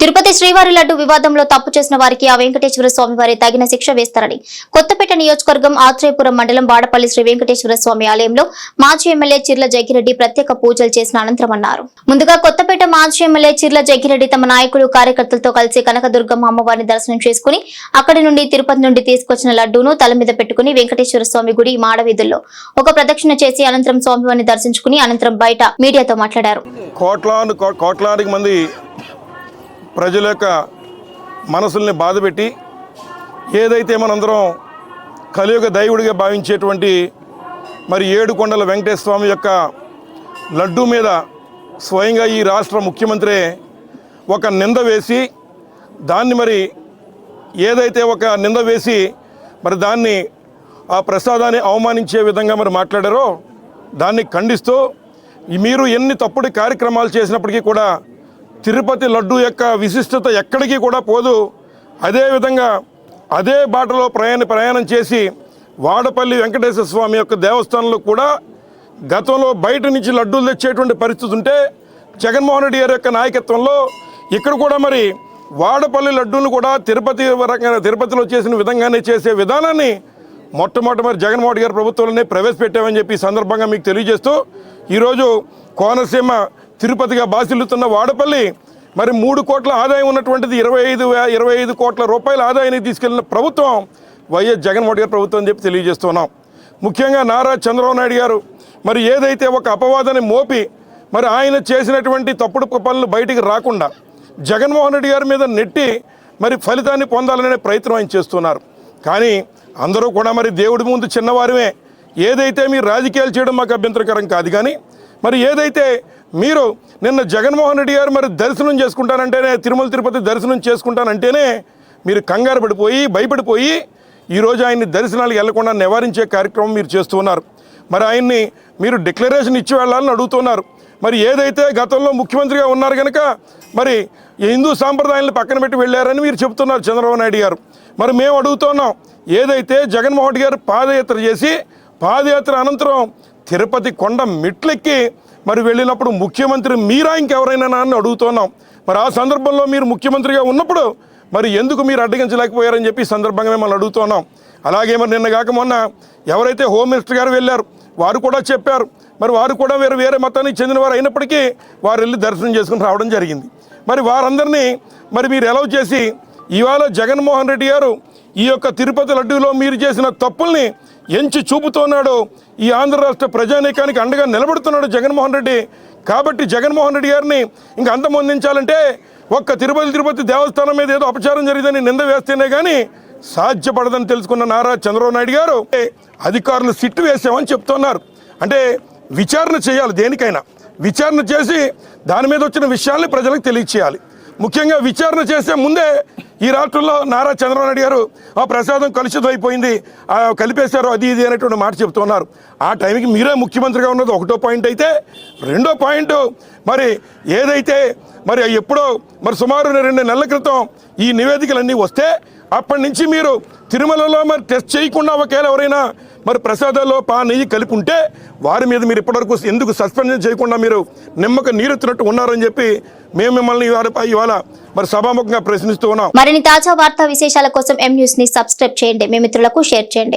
తిరుపతి శ్రీవారి లడ్డు వివాదంలో తప్పు చేసిన వారికి ఆ వెంకటేశ్వర స్వామి వారి తగిన శిక్ష వేస్తారని కొత్తపేట నియోజకవర్గం ఆత్రేయపురం మండలం బాడపల్లి శ్రీ వెంకటేశ్వర స్వామి ఆలయంలో మాజీ ఎమ్మెల్యే చిర్ల జగ్గిరెడ్డి ప్రత్యేక పూజలు చేసిన అనంతరం అన్నారు. ముందుగా కొత్తపేట మాజీ ఎమ్మెల్యే చిర్ల జగ్గిరెడ్డి తమ నాయకులు కార్యకర్తలతో కలిసి కనకదుర్గమ్మ అమ్మవారిని దర్శనం చేసుకుని అక్కడి నుండి తిరుపతి నుండి తీసుకొచ్చిన లడ్డూను తల మీద పెట్టుకుని వెంకటేశ్వర స్వామి గుడి మాడవీధుల్లో ఒక ప్రదక్షిణ చేసి అనంతరం స్వామివారిని దర్శించుకుని అనంతరం బయట మీడియాతో మాట్లాడారు. మంది ప్రజల యొక్క మనసుల్ని బాధపెట్టి ఏదైతే మనందరం కలియుగ దైవుడిగా భావించేటువంటి మరి ఏడు కొండల వెంకటేశ్వర స్వామి యొక్క లడ్డు మీద స్వయంగా ఈ రాష్ట్ర ముఖ్యమంత్రి ఒక నింద వేసి దాన్ని మరి ఏదైతే ఒక నింద వేసి మరి దాన్ని ఆ ప్రసాదాన్ని అవమానించే విధంగా మరి మాట్లాడారో దాన్ని ఖండిస్తూ మీరు ఎన్ని తప్పుడు కార్యక్రమాలు చేసినప్పటికీ కూడా తిరుపతి లడ్డు యొక్క విశిష్టత ఎక్కడికి కూడా పోదు. అదేవిధంగా అదే బాటలో ప్రయాణ ప్రయాణం చేసి వాడపల్లి వెంకటేశ్వర స్వామి యొక్క దేవస్థానంలో కూడా గతంలో బయట నుంచి లడ్డూలు తెచ్చేటువంటి పరిస్థితి ఉంటే జగన్మోహన్ రెడ్డి గారి యొక్క నాయకత్వంలో ఇక్కడ కూడా మరి వాడపల్లి లడ్డూలు కూడా తిరుపతి రకంగా తిరుపతిలో చేసిన విధంగానే చేసే విధానాన్ని మొట్టమొదటి మరి జగన్మోహన్ రెడ్డి గారి ప్రభుత్వంలోనే ప్రవేశపెట్టామని చెప్పి ఈ సందర్భంగా మీకు తెలియజేస్తూ ఈరోజు కోనసీమ తిరుపతిగా బాసిల్లుతున్న వాడపల్లి మరి మూడు కోట్ల ఆదాయం ఉన్నటువంటిది ఇరవై ఐదు ఇరవై ఐదు కోట్ల రూపాయల ఆదాయాన్ని తీసుకెళ్ళిన ప్రభుత్వం వైఎస్ జగన్మోహన్ గారి ప్రభుత్వం అని చెప్పి తెలియజేస్తున్నాం. ముఖ్యంగా నారా చంద్రబాబు నాయుడు గారు మరి ఏదైతే ఒక అపవాదాన్ని మోపి మరి ఆయన చేసినటువంటి తప్పుడు పనులు బయటికి రాకుండా జగన్మోహన్ రెడ్డి గారి మీద నెట్టి మరి ఫలితాన్ని పొందాలనే ప్రయత్నం ఆయన చేస్తున్నారు. కానీ అందరూ కూడా మరి దేవుడి ముందు చిన్నవారమే. ఏదైతే మీరు రాజకీయాలు చేయడం మాకు అభ్యంతరకరం కాదు కానీ మరి ఏదైతే మీరు నిన్న జగన్మోహన్ రెడ్డి గారు మరి దర్శనం చేసుకుంటానంటేనే తిరుమల తిరుపతి దర్శనం చేసుకుంటానంటేనే మీరు కంగారు పడిపోయి భయపడిపోయి ఈరోజు ఆయన్ని దర్శనాలకు వెళ్ళకుండా నివారించే కార్యక్రమం మీరు చేస్తున్నారు మరి ఆయన్ని మీరు డిక్లరేషన్ ఇచ్చి వెళ్ళాలని అడుగుతున్నారు. మరి ఏదైతే గతంలో ముఖ్యమంత్రిగా ఉన్నారు కనుక మరి హిందూ సాంప్రదాయాలను పక్కన పెట్టి వెళ్ళారని మీరు చెప్తున్నారు చంద్రబాబు నాయుడు గారు. మరి మేము అడుగుతున్నాం ఏదైతే జగన్మోహన్ రెడ్డి గారు పాదయాత్ర చేసి పాదయాత్ర అనంతరం తిరుపతి కొండ మెట్లెక్కి మరి వెళ్ళినప్పుడు ముఖ్యమంత్రి మీరా ఇంకెవరైనా అని అడుగుతున్నాం. మరి ఆ సందర్భంలో మీరు ముఖ్యమంత్రిగా ఉన్నప్పుడు మరి ఎందుకు మీరు అడ్డగించలేకపోయారని చెప్పి సందర్భంగా మిమ్మల్ని అడుగుతున్నాం. అలాగే మరి నిన్న కాక మొన్న ఎవరైతే హోమ్ మినిస్టర్ గారు వెళ్ళారు వారు కూడా చెప్పారు. మరి వారు కూడా వేరే వేరే మతానికి చెందిన వారు అయినప్పటికీ వారు వెళ్ళి దర్శనం చేసుకుని రావడం జరిగింది. మరి వారందరినీ మరి మీరు ఎలవ్ చేసి ఇవాళ జగన్మోహన్ రెడ్డి గారు ఈ యొక్క తిరుపతి లడ్డూలో మీరు చేసిన తప్పుల్ని ఎంచి చూపుతున్నాడు ఈ ఆంధ్ర రాష్ట్ర ప్రజానీకానికి అండగా నిలబడుతున్నాడు జగన్మోహన్ రెడ్డి. కాబట్టి జగన్మోహన్ రెడ్డి గారిని ఇంకా అంతమొందించాలంటే ఒక్క తిరుపతి తిరుపతి దేవస్థానం మీద ఏదో అపచారం జరిగిందని నింద వేస్తేనే కానీ సాధ్యపడదని తెలుసుకున్న నారా చంద్రబాబు నాయుడు గారు అధికారులు సిట్టు వేసామని చెప్తున్నారు. అంటే విచారణ చేయాలి దేనికైనా. విచారణ చేసి దాని మీద వచ్చిన విషయాల్ని ప్రజలకు తెలియచేయాలి. ముఖ్యంగా విచారణ చేసే ముందే ఈ రాష్ట్రంలో నారా చంద్రబాబు నాయుడు గారు ఆ ప్రసాదం కలుషితమైపోయింది కలిపేశారు అది ఇది అనేటువంటి మాట చెప్తున్నారు. ఆ టైంకి మీరే ముఖ్యమంత్రిగా ఉన్నది ఒకటో పాయింట్ అయితే రెండో పాయింట్ మరి ఏదైతే మరి ఎప్పుడో మరి సుమారు రెండు నెలల క్రితం ఈ నివేదికలన్నీ వస్తే అప్పటి నుంచి మీరు తిరుమలలో మరి టెస్ట్ చేయకుండా ఒకవేళ ఎవరైనా మరి ప్రసాదాల్లో పా నెయ్యి కలిపి ఉంటే వారి మీద మీరు ఇప్పటివరకు ఎందుకు సస్పెన్షన్ చేయకుండా మీరు నిమ్మక నీరెత్తినట్టు ఉన్నారని చెప్పి మేము మిమ్మల్ని ఇవాళ ఇవాళ మరి సభాముఖంగా ప్రశ్నిస్తూ ఉన్నాం. మరిన్ని తాజా వార్తా విశేషాల కోసం ఎం న్యూస్ని సబ్స్క్రైబ్ చేయండి. మీ మిత్రులకు షేర్ చేయండి.